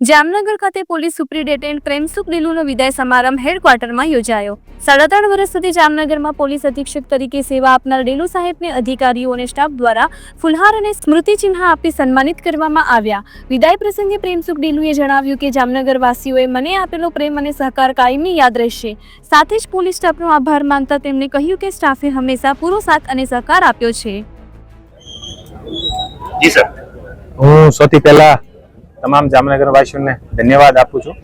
જામનગર ખાતે police superintendent Premsukh દિલુનો વિદાય સમારંભ હેડક્વાર્ટરમાં યોજાયો. સાડા ત્રણ વર્ષ સુધી જામનગરમાં પોલીસ અધિક્ષક તરીકે સેવા આપનાર ડેલુ સાહેબને અધિકારીઓ અને સ્ટાફ દ્વારા ફુલહાર અને સ્મૃતિચિહ્ન આપી સન્માનિત કરવામાં આવ્યા. વિદાય પ્રસંગે પ્રેમસુખ દિલુએ જણાવ્યું કે જામનગરવાસીઓએ મને આપેલો પ્રેમ અને સહકાર કાયમી યાદ રહેશે. સાથે જ પોલીસ સ્ટાફનો આભાર માનતા તેમણે કહ્યું કે સ્ટાફે હંમેશા પૂરો સાથ અને સહકાર આપ્યો છે. જી સર. હું સૌથી પહેલા તમામ જામનગર વાસીઓને ધન્યવાદ આપું છું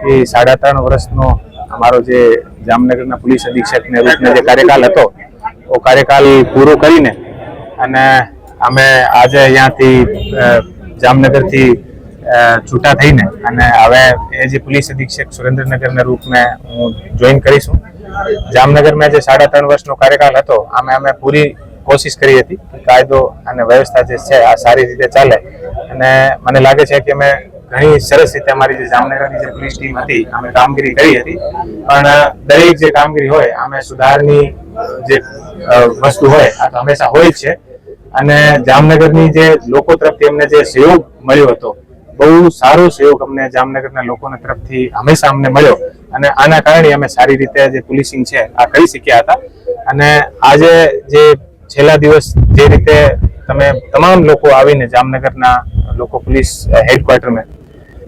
કે સાડા ત્રણ વર્ષનો અમારો જે જામનગરના પોલીસ અધિક્ષકને રૂપનો જે કાર્યકાલ હતો એ કાર્યકાલ પૂરો કરીને અને અમે આજે અહીંયાથી જામનગરથી છૂટા થઈને અને હવે એ જે પોલીસ અધિક્ષક સુરેન્દ્રનગરના રૂપને હું જોઈન કરીશું. જામનગરમાં જે સાડા ત્રણ વર્ષનો કાર્યકાલ હતો, આમે અમે પૂરી કોશિશ કરી હતી કાયદો અને વ્યવસ્થા જે છે આ સારી રીતે ચાલે. અને મને લાગે છે કે અમે ઘણી સરસ રીતે અમારી જે જામનગરની જે પોલીસ ટીમ હતી, અમે કામગીરી કરી હતી. પણ દરેક જે કામગીરી હોય, અમે સુધારની જે વસ્તુ હોય, આ તો હંમેશા હોય જ છે. અને જામનગરની જે લોકો તરફથી અમને જે સહયોગ મળ્યો હતો, બહુ સારો સહયોગ અમને જામનગરના લોકોના તરફથી હંમેશા અમને મળ્યો. અને આના કારણે અમે સારી રીતે જે પોલીસિંગ છે, આ કરી શક્યા હતા. અને આજે જે છેલ્લા દિવસ જે રીતે તમે તમામ લોકો આવીને જામનગરના લોકો પોલીસ હેડક્વાર્ટરમાં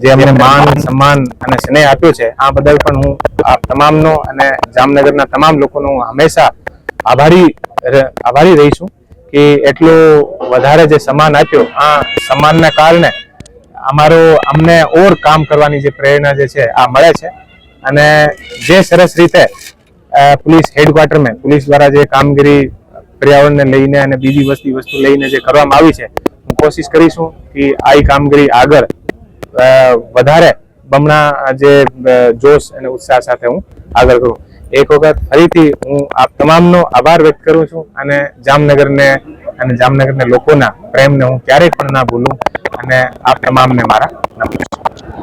જે અમને માન સન્માન અને સ્નેહ આપ્યો છે આ બદલ પણ હું આ તમામનો અને જામનગરના તમામ લોકોનો હું હંમેશા આભારી આભારી રહીશું કે એટલો વધારે જે સન્માન આપ્યો આ સન્માનના કારણે અમારો અમને ઓર કામ કરવાની જે પ્રેરણા જે છે આ મળે છે. અને જે સરસ રીતે પોલીસ હેડક્વાર્ટરમાં પોલીસ દ્વારા જે કામગીરી પર્યાવરણને લઈને અને બીજી વસ્તી વસ્તુ લઈને જે કરવામાં આવી છે, હું કોશિશ કરીશું કે આ કામગીરી આગળ વધારે બમણા જે જોશ અને ઉત્સાહ સાથે હું આગળ કરું. એક વખત ફરીથી હું આપ તમામનો આભાર વ્યક્ત કરું છું અને જામનગરને અને જામનગરના લોકોના પ્રેમને હું ક્યારેય પણ ના ભૂલું અને આપ તમામને મારા નમસ્કાર.